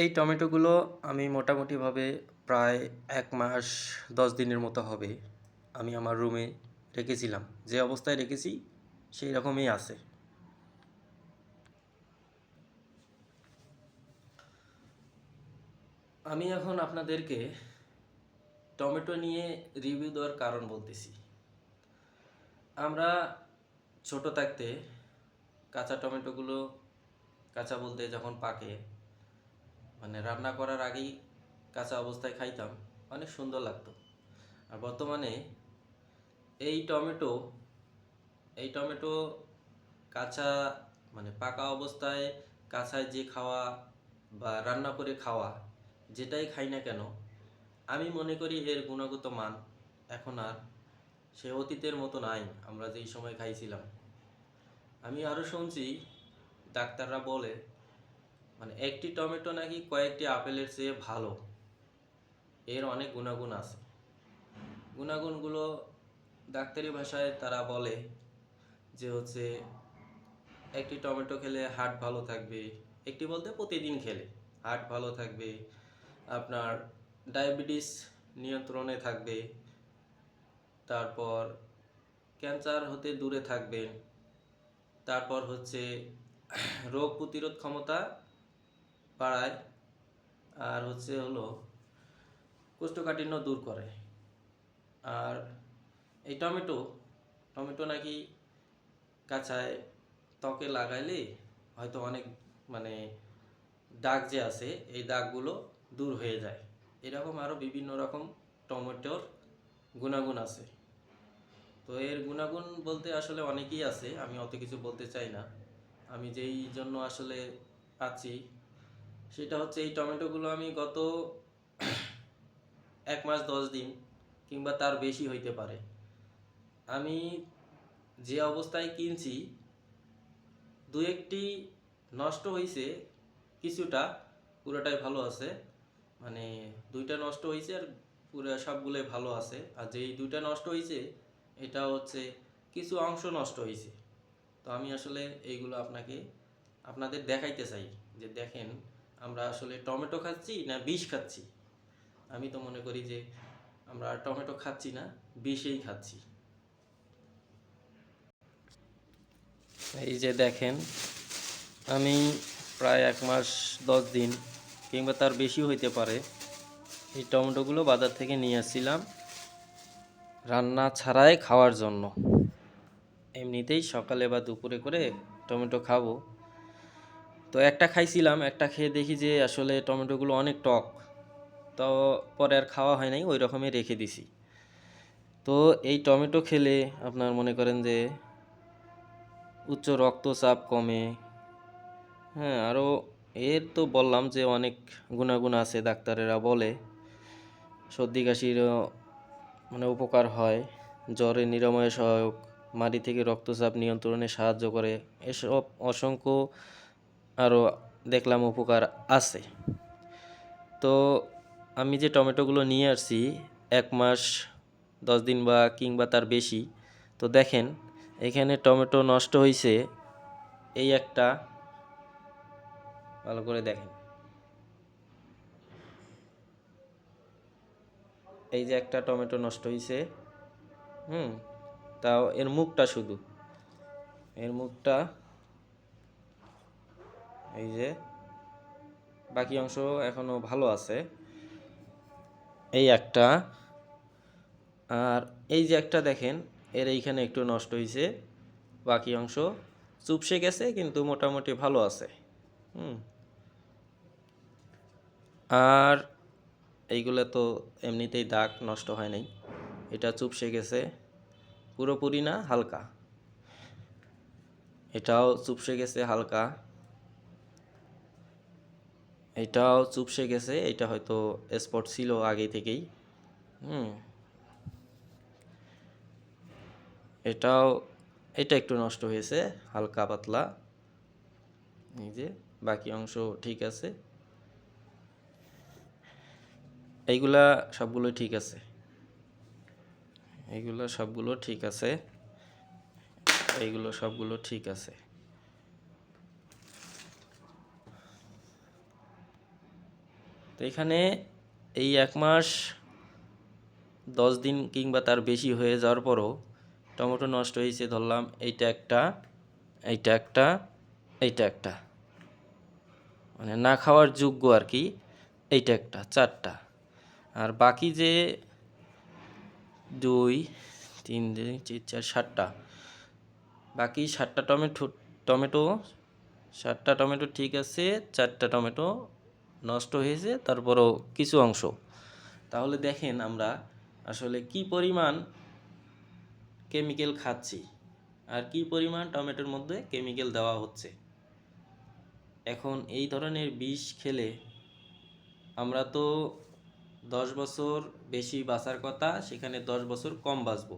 এই টমেটোগুলো আমি মোটামুটিভাবে প্রায় এক মাস দশ দিনের মতো হবে আমি আমার রুমে রেখেছিলাম। যে অবস্থায় রেখেছি সেই রকমই আছে। আমি এখন আপনাদেরকে টমেটো নিয়ে রিভিউ দেওয়ার কারণ বলতেছি। আমরা ছোট থাকতে কাঁচা টমেটোগুলো কাঁচা বলতে যখন পাকে মানে রান্না করার আগেই কাঁচা অবস্থায় খাইতাম। অনেক সুন্দর লাগতো। আর বর্তমানে এই টমেটো এই টমেটো কাঁচা মানে পাকা অবস্থায় কাঁচায় যে খাওয়া বা রান্না করে খাওয়া, যেটাই খাই না কেন, আমি মনে করি এর গুণগত মান এখন আর সে অতীতের মতো নাই, আমরা যেই সময় খাইছিলাম। আমি আরও শুনছি, ডাক্তাররা বলে মানে একটি টমেটো নাকি কয়েকটি আপেলের চেয়ে ভালো? এর অনেক গুণাগুণ আছে। গুণাগুণগুলো ডাক্তারি ভাষায় তারা বলে যে হচ্ছে, একটি টমেটো খেলে হার্ট ভালো থাকবে, একটি বলতে প্রতিদিন খেলে হার্ট ভালো থাকবে, আপনার ডায়াবেটিস নিয়ন্ত্রণে থাকবে, তারপর ক্যান্সার হতে দূরে থাকবেন, তারপর হচ্ছে রোগ প্রতিরোধ ক্ষমতা বাড়ায় আর হচ্ছে হলো কোষ্ঠকাঠিন্য দূর করে। আর এই টমেটো টমেটো নাকি কাঁচায় ত্বকে লাগাইলে হয়তো অনেক মানে দাগ যে আছে, এই দাগগুলো দূর হয়ে যায়। এরকম আরও বিভিন্ন রকম টমেটোর গুণাগুণ আছে। তো এর গুণাগুণ বলতে আসলে অনেকই আছে, আমি অত কিছু বলতে চাই না। আমি যেই জন্য আসলে আছি সেটা হচ্ছে এই টমেটোগুলো আমি গত এক মাস, দশ দিন কিংবা তার বেশি হইতে পারে। আমি যে অবস্থায় কিনছি দু একটি নষ্ট হয়েছে কিছুটা, পুরোটাই ভালো আছে। মানে দুইটা নষ্ট হয়েছে আর পুরো সবগুলোই ভালো আছে। আর যেই দুইটা নষ্ট হয়েছে এটা হচ্ছে কিছু অংশ নষ্ট হয়েছে তো আমি আসলে এইগুলো আপনাকে, আপনাদের দেখাইতে চাই যে দেখেন আমরা আসলে টমেটো খাচ্ছি না বিষ খাচ্ছি? আমি তো মনে করি যে আমরা টমেটো খাচ্ছি না, বিষেই খাচ্ছি। এই যে দেখেন, আমি প্রায় এক মাস, দশ দিন কিংবা তার বেশি হইতে পারে, এই টমেটোগুলো বাজার থেকে নিয়ে আসছিলাম রান্না ছাড়াই খাওয়ার জন্য। এমনিতেই সকালে বা দুপুরে করে টমেটো খাব। তো একটা খাইছিলাম, একটা খেয়ে দেখি যে আসলে টমেটোগুলো অনেক টক। তো পরে আর খাওয়া হয় নাই, ওই রকমই রেখে দিছি। তো এই টমেটো খেলে আপনার মনে করেন যে উচ্চ রক্তচাপ কমে। হ্যাঁ আরও এর তো বললাম যে অনেক গুণাগুণ আছে, ডাক্তারেরা বলে। সর্দি কাশিরও মানে উপকার হয়, জ্বরে নিরাময় সহায়ক, মাড়ি থেকে রক্তচাপ নিয়ন্ত্রণে সাহায্য করে। এসব অসংখ্য আরও দেখলাম উপকার আছে। তো আমি যে টমেটোগুলো নিয়ে আসছি, এক মাস, দশ দিন বা কিংবা তার বেশি, তো দেখেন, এখানে টমেটো নষ্ট হয়েছে এই একটা। ভালো করে দেখেন। এই যে একটা টমেটো নষ্ট হয়েছে হুম, তাও এর মুখটা শুধু, এর মুখটা এই যে, বাকি অংশ এখনও ভালো আছে। এই একটা, আর এই যে একটা দেখেন, এর এইখানে একটু নষ্ট হয়েছে বাকি অংশ চুপসে গেছে, কিন্তু মোটামুটি ভালো আছে। হুম। আর এইগুলো তো এমনিতেই দাগ নষ্ট হয় নাই, এটা চুপসে গেছে, পুরোপুরি না, হালকা। এটাও চুপসে গেছে, হালকা। এটাও চুপসে গেছে, এটা হয়তো স্পট ছিল আগে থেকেই। হুম। এটাও, এটা একটু নষ্ট হয়েছে, হালকা পাতলা। এই যে, বাকি অংশ ঠিক আছে। এইগুলা সবগুলো ঠিক আছে। এইগুলো সবগুলো ঠিক আছে। এইগুলো সবগুলো ঠিক আছে। এখানে এই এক মাস দশ দিন কিংবা তার বেশি হয়ে যাওয়ার পরও টমেটো নষ্ট হয়েছে ধরলাম, এইটা একটা এইটা একটা এইটা একটা। মানে না খাওয়ার যোগ্য আর কি, এইটা একটা, চারটা। আর বাকি যে দুই, তিন চার চার, সাতটা, বাকি সাতটা টমেটো টমেটো, সাতটা টমেটো ঠিক আছে, চারটা টমেটো নষ্ট হয়েছে, তারপরও কিছু অংশ। তাহলে দেখেন আমরা আসলে কি পরিমাণ কেমিক্যাল খাচ্ছি আর কি পরিমাণ টমেটোর মধ্যে কেমিক্যাল দেওয়া হচ্ছে। এখন এই ধরনের বিষ খেলে আমরা তো দশ বছর বেশি বাঁচার কথা, সেখানে দশ বছর কম বাঁচবো।